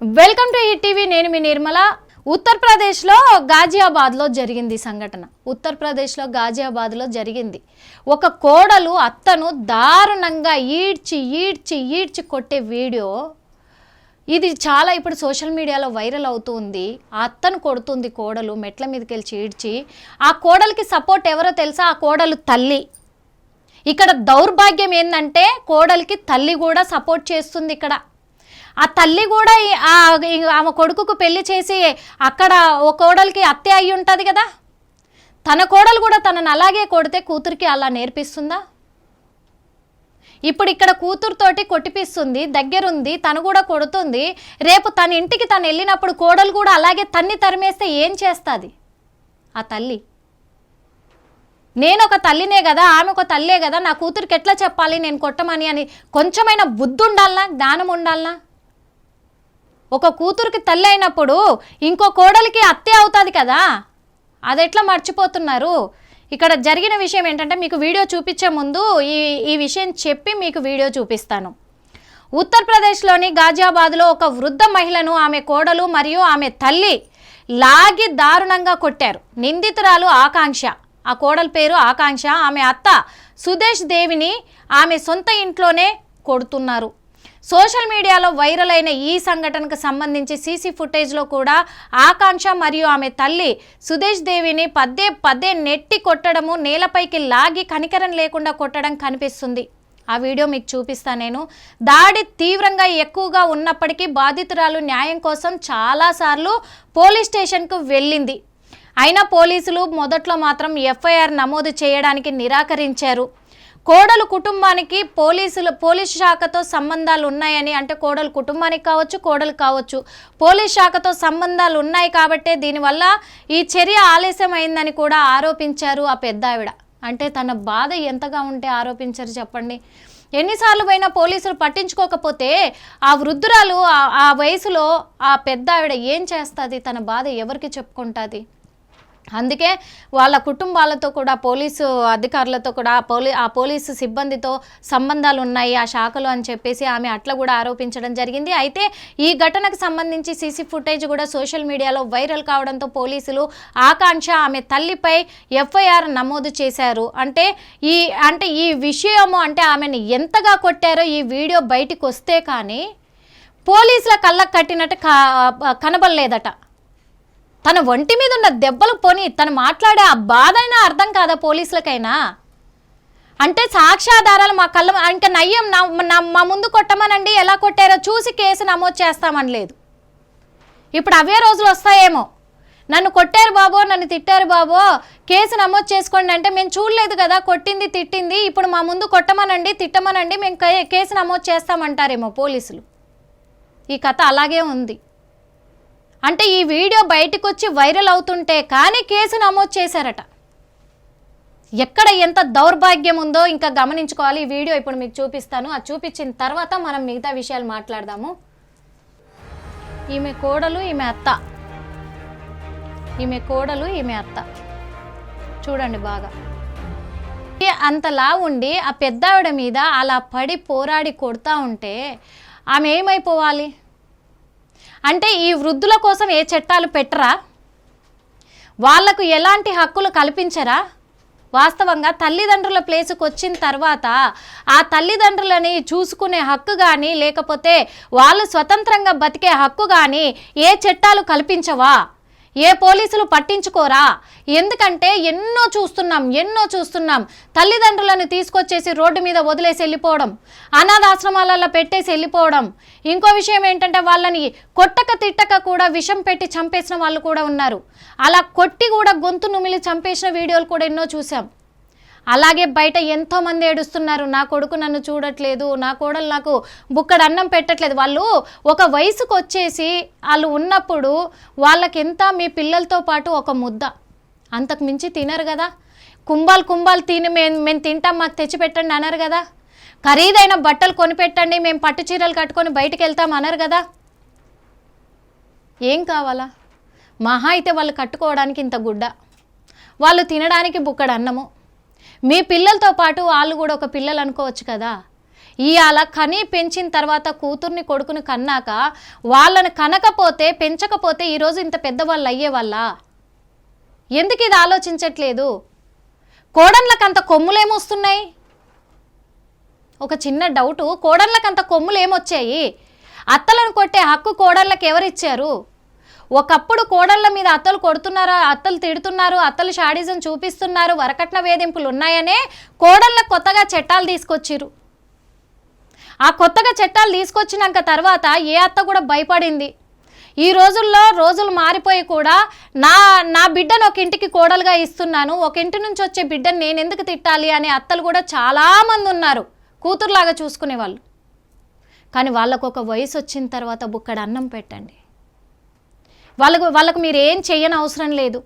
Welcome to ఈ TV నేను మీ నిర్మల. ఉత్తరప్రదేశ్లో గాజియాబాద్లో జరిగింది సంఘటన. ఉత్తరప్రదేశ్లో గాజియాబాద్లో జరిగింది. ఒక కోడలు అత్తను దారుణంగా ఈడ్చి ఈడ్చి ఈడ్చి కొట్టే వీడియో ఇది చాలా ఇప్పుడు సోషల్ మీడియాలో వైరల్ అవుతుంది. ఆ అత్తను కొడుతుంది కోడలు మెట్ల మీదకి వెళ్ళి ఈడ్చి ఆ కోడలికి సపోర్ట్ ఎవరో తెలుసా? ఆ కోడలు తల్లి. ఇక్కడ దౌర్భాగ్యం ఏంటంటే కోడలికి తల్లి కూడా సపోర్ట్ చేస్తుంది ఇక్కడ. ఆ తల్లి కూడా ఆ ఆమె కొడుకుకు పెళ్ళి చేసి అక్కడ ఓ కోడలికి అత్తే అయి ఉంటుంది కదా? తన కోడలు కూడా తనను అలాగే కొడితే కూతురికి అలా నేర్పిస్తుందా? ఇప్పుడు ఇక్కడ కూతురుతోటి కొట్టిపిస్తుంది దగ్గరుంది తను కూడా కొడుతుంది. రేపు తన ఇంటికి తను వెళ్ళినప్పుడు కోడలు కూడా అలాగే తన్ని తరిమేస్తే ఏం చేస్తుంది? ఆ తల్లి. నేను ఒక తల్లినే కదా ఆమె ఒక తల్లే కదా నా కూతురికి ఎట్లా చెప్పాలి నేను కొట్టమని అని కొంచెమైనా బుద్ధి ఉండాలనా జ్ఞానం ఉండాలనా? ఒక కూతురికి తల్లి అయినప్పుడు ఇంకో కోడలికి అత్తే అవుతుంది కదా? అది ఎట్లా మర్చిపోతున్నారు? ఇక్కడ జరిగిన విషయం ఏంటంటే మీకు వీడియో చూపించే ముందు ఈ ఈ విషయం చెప్పి మీకు వీడియో చూపిస్తాను. ఉత్తరప్రదేశ్లోని గాజియాబాద్లో ఒక వృద్ధ మహిళను ఆమె కోడలు మరియు ఆమె తల్లి లాగి దారుణంగా కొట్టారు. నిందితురాలు ఆకాంక్ష. ఆ కోడల పేరు ఆకాంక్ష. ఆమె అత్త సుదేశ్ దేవిని ఆమె సొంత ఇంట్లోనే కొడుతున్నారు. సోషల్ మీడియాలో వైరల్ అయిన ఈ సంఘటనకు సంబంధించి సీసీ ఫుటేజ్లో కూడా ఆకాంక్ష మరియు ఆమె తల్లి సుదేశ్ దేవిని పదే పదే నెట్టి కొట్టడము నేలపైకి లాగి కనికరం లేకుండా కొట్టడం కనిపిస్తుంది. ఆ వీడియో మీకు చూపిస్తాను నేను. దాడి తీవ్రంగా ఎక్కువగా ఉన్నప్పటికీ బాధితురాలు న్యాయం కోసం చాలాసార్లు పోలీస్ స్టేషన్కు వెళ్ళింది. అయినా పోలీసులు మొదట్లో మాత్రం ఎఫ్ఐఆర్ నమోదు చేయడానికి నిరాకరించారు. కోడలు కుటుంబానికి పోలీసులు పోలీస్ శాఖతో సంబంధాలు ఉన్నాయని అంటే కోడలు కుటుంబానికి కావచ్చు కోడలు కావచ్చు. పోలీస్ శాఖతో సంబంధాలు ఉన్నాయి కాబట్టే దీనివల్ల ఈ చర్య ఆలస్యమైందని కూడా ఆరోపించారు ఆ పెద్ద ఆవిడ అంటే తన బాధ ఎంతగా ఉంటే ఆరోపించారు చెప్పండి. ఎన్నిసార్లు పోయినా పోలీసులు పట్టించుకోకపోతే ఆ వృద్ధురాలు ఆ- ఆ వయసులో ఆ పెద్ద ఆవిడ ఏం చేస్తుంది? తన బాధ ఎవరికి చెప్పుకుంటుంది? అందుకే వాళ్ళ కుటుంబాలతో కూడా పోలీసు అధికారులతో కూడా ఆ పోలీ ఆ పోలీసు సిబ్బందితో సంబంధాలు ఉన్నాయి ఆ శాఖలో అని చెప్పేసి ఆమె అట్లా కూడా ఆరోపించడం జరిగింది. అయితే ఈ ఘటనకు సంబంధించి సీసీ ఫుటేజ్ కూడా సోషల్ మీడియాలో వైరల్ కావడంతో పోలీసులు ఆకాంక్ష ఆమె తల్లిపై ఎఫ్ఐఆర్ నమోదు చేశారు. అంటే ఈ అంటే ఈ విషయము అంటే ఆమెను ఎంతగా కొట్టారో ఈ వీడియో బయటకు వస్తే కానీ పోలీసుల కళ్ళకు కట్టినట్టు కనబడలేదట. తన ఒంటి మీద ఉన్న దెబ్బలు పోని తను మాట్లాడే ఆ బాధ అయినా అర్థం కాదా పోలీసులకైనా? అంటే సాక్ష్యాధారాలు మా కళ్ళ ఇంకా నయ్యం నా మా ముందు కొట్టమనండి ఎలా కొట్టారో చూసి కేసు నమోదు చేస్తామని లేదు. ఇప్పుడు అవే రోజులు వస్తాయేమో. నన్ను కొట్టారు బాబో నన్ను తిట్టారు బాబో కేసు నమోదు చేసుకోండి అంటే మేము చూడలేదు కదా కొట్టింది తిట్టింది ఇప్పుడు మా ముందు కొట్టమనండి తిట్టమనండి మేము కే- కేసు నమోదు చేస్తామంటారేమో పోలీసులు. ఈ కథ అలాగే ఉంది. అంటే ఈ వీడియో బయటకు వచ్చి వైరల్ అవుతుంటే కానీ కేసు నమోదు చేశారట. ఎక్కడ ఎంత దౌర్భాగ్యం ఉందో ఇంకా గమనించుకోవాలి. ఈ వీడియో ఇప్పుడు మీకు చూపిస్తాను. అది చూపించిన తర్వాత మనం మిగతా విషయాలు మాట్లాడదాము. ఈమె కోడలు ఈమె అత్త. ఈమె కోడలు ఈమె అత్త. చూడండి బాగా. అంతలా ఉండి ఆ పెద్దావిడ మీద అలా పడి పోరాడి కొడతా ఉంటే ఆమె ఏమైపోవాలి? అంటే ఈ వృద్ధుల కోసం ఏ చట్టాలు పెట్టరా? వాళ్ళకు ఎలాంటి హక్కులు కల్పించరా? వాస్తవంగా తల్లిదండ్రుల ప్లేసుకు వచ్చిన తర్వాత ఆ తల్లిదండ్రులని చూసుకునే హక్కు కానీ లేకపోతే వాళ్ళు స్వతంత్రంగా బతికే హక్కు కానీ ఏ చట్టాలు కల్పించవా? ఏ పోలీసులు పట్టించుకోరా? ఎందుకంటే ఎన్నో చూస్తున్నాం ఎన్నో చూస్తున్నాం. తల్లిదండ్రులను తీసుకొచ్చేసి రోడ్డు మీద వదిలేసి వెళ్ళిపోవడం అనాథాశ్రమాలలో పెట్టేసి వెళ్ళిపోవడం. ఇంకో విషయం ఏంటంటే వాళ్ళని కొట్టక తిట్టక కూడా విషం పెట్టి చంపేసిన వాళ్ళు కూడా ఉన్నారు. అలా కొట్టి కూడా గొంతు నుమిలి చంపేసిన వీడియోలు కూడా ఎన్నో చూసాం అలాగే బయట ఎంతో మంది ఏడుస్తున్నారు నా కొడుకు నన్ను చూడట్లేదు నా కోడలు నాకు బుక్కడు అన్నం పెట్టట్లేదు. వాళ్ళు ఒక వయసుకు వచ్చేసి వాళ్ళు ఉన్నప్పుడు వాళ్ళకి ఎంత మీ పిల్లలతో పాటు ఒక ముద్ద. అంతకు మించి తినరు కదా. కుంభాలు కుంభాలు తిని మేము మేము తింటాం మాకు తెచ్చిపెట్టండి అన్నారు కదా. ఖరీదైన బట్టలు కొనిపెట్టండి మేము పట్టు చీరలు కట్టుకొని బయటకు వెళ్తాం అన్నారు కదా. ఏం కావాలా? మహా అయితే వాళ్ళు కట్టుకోవడానికి ఇంత గుడ్డ. వాళ్ళు తినడానికి బుక్కడు అన్నము. మీ పిల్లలతో పాటు వాళ్ళు కూడా ఒక పిల్లలు అనుకోవచ్చు కదా. ఇవాళ కని పెంచిన తర్వాత కూతుర్ని కొడుకుని కన్నాక వాళ్ళని కనకపోతే పెంచకపోతే ఈరోజు ఇంత పెద్దవాళ్ళు అయ్యేవాళ్ళ ఎందుకు ఇది ఆలోచించట్లేదు? కోడన్లకు అంత కొమ్ములేమొస్తున్నాయి ఒక చిన్న డౌటు కోడన్లకు అంత కొమ్ములు ఏమొచ్చాయి? అత్తలను కొట్టే హక్కు కోడళ్ళకి ఎవరిచ్చారు? ఒకప్పుడు కోడళ్ళ మీద అత్తలు కొడుతున్నారు అత్తలు తిడుతున్నారు అత్తలు షాడిజం చూపిస్తున్నారు వరకట్న వేధింపులు ఉన్నాయనే కోడళ్ళ కొత్తగా చట్టాలు తీసుకొచ్చారు ఆ కొత్తగా చట్టాలు తీసుకొచ్చినాక తర్వాత ఏ అత్త కూడా భయపడింది. ఈ రోజుల్లో రోజులు మారిపోయి కూడా నా నా బిడ్డను ఒక ఇంటికి కోడలుగా ఇస్తున్నాను ఒక ఇంటి నుంచి వచ్చే బిడ్డను నేను ఎందుకు తిట్టాలి అనే అత్తలు కూడా చాలామంది ఉన్నారు కూతురులాగా చూసుకునే వాళ్ళు కానీ వాళ్ళకు ఒక వయసు వచ్చిన తర్వాత బుక్కడు అన్నం పెట్టండి. వాళ్ళకు వాళ్ళకు మీరు ఏం చేయని అవసరం లేదు.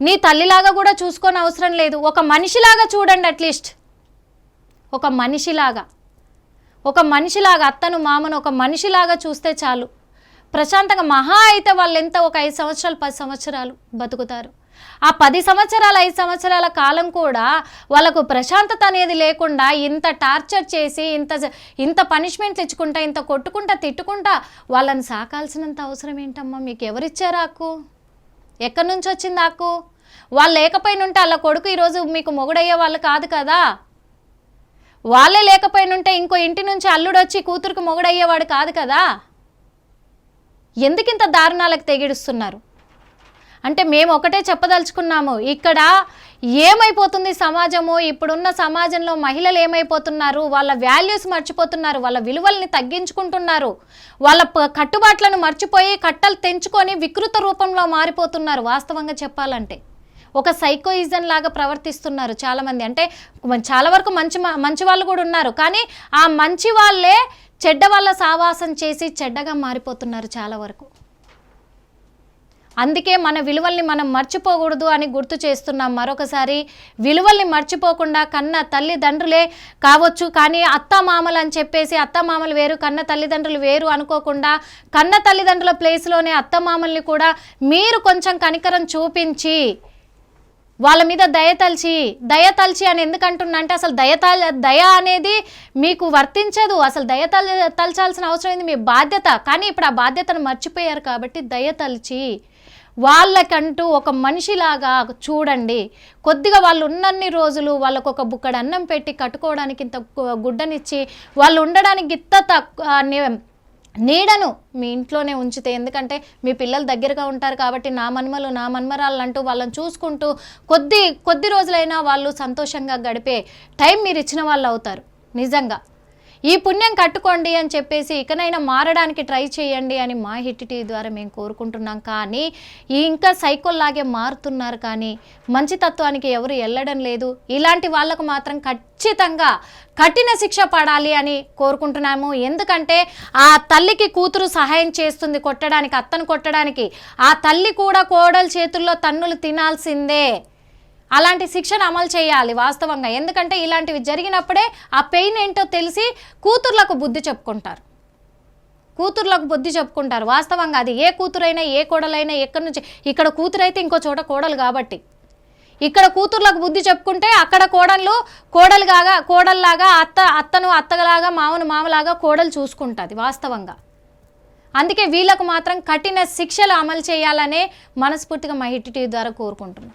నీ తల్లిలాగా కూడా చూసుకొని అవసరం లేదు. ఒక మనిషిలాగా చూడండి అట్లీస్ట్ ఒక మనిషిలాగా. ఒక మనిషిలాగా అత్తను మామను ఒక మనిషిలాగా చూస్తే చాలు. ప్రశాంతంగా మహా అయితే వాళ్ళు ఎంత ఒక ఐదు సంవత్సరాలు పది సంవత్సరాలు బతుకుతారు. ఆ పది సంవత్సరాల ఐదు సంవత్సరాల కాలం కూడా వాళ్ళకు ప్రశాంతత అనేది లేకుండా ఇంత టార్చర్ చేసి ఇంత ఇంత పనిష్మెంట్ తెచ్చుకుంటా ఇంత కొట్టుకుంటా తిట్టుకుంటా వాళ్ళని సాకాల్సినంత అవసరం ఏంటమ్మా? మీకు ఎవరిచ్చారు ఆకు? ఎక్కడి నుంచి వచ్చింది ఆకు? వాళ్ళు లేకపోయినుంటే వాళ్ళ కొడుకు ఈరోజు మీకు మొగుడయ్యే వాళ్ళు కాదు కదా? వాళ్ళే లేకపోయినుంటే ఇంకో ఇంటి నుంచి అల్లుడు వచ్చి కూతురుకు మొగుడయ్యేవాడు కాదు కదా? ఎందుకింత దారుణాలకు తెగిడుస్తున్నారు? అంటే మేము ఒకటే చెప్పదలుచుకున్నాము ఇక్కడ ఏమైపోతుంది సమాజము ఇప్పుడున్న సమాజంలో మహిళలు ఏమైపోతున్నారు వాళ్ళ వాల్యూస్ మర్చిపోతున్నారు వాళ్ళ విలువల్ని తగ్గించుకుంటున్నారు వాళ్ళ కట్టుబాట్లను మర్చిపోయి కట్టలు తెంచుకొని వికృత రూపంలో మారిపోతున్నారు వాస్తవంగా చెప్పాలంటే. ఒక సైకోయిజం లాగా ప్రవర్తిస్తున్నారు చాలామంది. అంటే చాలా వరకు మంచి మ- మంచి వాళ్ళు కూడా ఉన్నారు కానీ ఆ మంచి వాళ్ళే చెడ్డ వాళ్ళ సావాసం చేసి చెడ్డగా మారిపోతున్నారు చాలా వరకు. అందుకే మన విలువల్ని మనం మర్చిపోకూడదు అని గుర్తు చేస్తున్నాం. మరొకసారి విలువల్ని మర్చిపోకుండా కన్న తల్లిదండ్రులే కావచ్చు కానీ అత్త మామలు అని చెప్పేసి అత్త మామలు వేరు కన్న తల్లిదండ్రులు వేరు అనుకోకుండా కన్న తల్లిదండ్రుల ప్లేస్లోనే అత్త మామల్ని కూడా మీరు కొంచెం కనికరం చూపించి వాళ్ళ మీద దయ తలిచి దయ అని ఎందుకంటున్నా అంటే అసలు దయ దయ అనేది మీకు వర్తించదు. అసలు దయ తల తలచాల్సిన అవసరం ఏంది? మీ బాధ్యత. కానీ ఇప్పుడు ఆ బాధ్యతను మర్చిపోయారు కాబట్టి దయ తలిచి. వాళ్ళకంటూ ఒక మనిషిలాగా చూడండి. కొద్దిగా వాళ్ళు ఉన్నన్ని రోజులు వాళ్ళకు ఒక బుక్కడు అన్నం పెట్టి కట్టుకోవడానికి ఇంత గుడ్డనిచ్చి వాళ్ళు ఉండడానికి గిత్త తక్కువ నీడను మీ ఇంట్లోనే ఉంచితే. ఎందుకంటే మీ పిల్లలు దగ్గరగా ఉంటారు కాబట్టి నా మన్మలు నా మన్మరాలు అంటూ వాళ్ళని చూసుకుంటూ కొద్ది కొద్ది రోజులైనా వాళ్ళు సంతోషంగా గడిపే టైం మీరు ఇచ్చిన వాళ్ళు అవుతారు నిజంగా. ఈ పుణ్యం కట్టుకోండి అని చెప్పేసి ఇకనైనా మారడానికి ట్రై చేయండి అని మా హిట్ టీవీ ద్వారా మేము కోరుకుంటున్నాం. కానీ ఈ ఇంకా సైకోల్లాగే మారుతున్నారు. కానీ మంచి తత్వానికి ఎవరు వెళ్ళడం లేదు. ఇలాంటి వాళ్ళకు మాత్రం ఖచ్చితంగా కఠిన శిక్ష పడాలి అని కోరుకుంటున్నాము. ఎందుకంటే ఆ తల్లికి కూతురు సహాయం చేస్తుంది కొట్టడానికి అత్తను కొట్టడానికి. ఆ తల్లి కూడా కోడల చేతుల్లో తన్నులు తినాల్సిందే. అలాంటి శిక్షను అమలు చేయాలి వాస్తవంగా. ఎందుకంటే ఇలాంటివి జరిగినప్పుడే ఆ పెయిన్ ఏంటో తెలిసి కూతుర్లకు బుద్ధి చెప్పుకుంటారు. కూతుర్లకు బుద్ధి చెప్పుకుంటారు. వాస్తవంగా అది ఏ కూతురైనా ఏ కోడలైనా ఎక్కడి నుంచి ఇక్కడ కూతురైతే ఇంకో చోట కోడలు కాబట్టి. ఇక్కడ కూతుర్లకు బుద్ధి చెప్పుకుంటే అక్కడ కోడళ్ళు కోడలుగా కోడల్లాగా అత్త అత్తను అత్తలాగా మామను మామలాగా కోడలు చూసుకుంటుంది వాస్తవంగా. అందుకే వీళ్ళకు మాత్రం కఠిన శిక్షలు అమలు చేయాలనే మనస్ఫూర్తిగా మా ద్వారా కోరుకుంటున్నాం.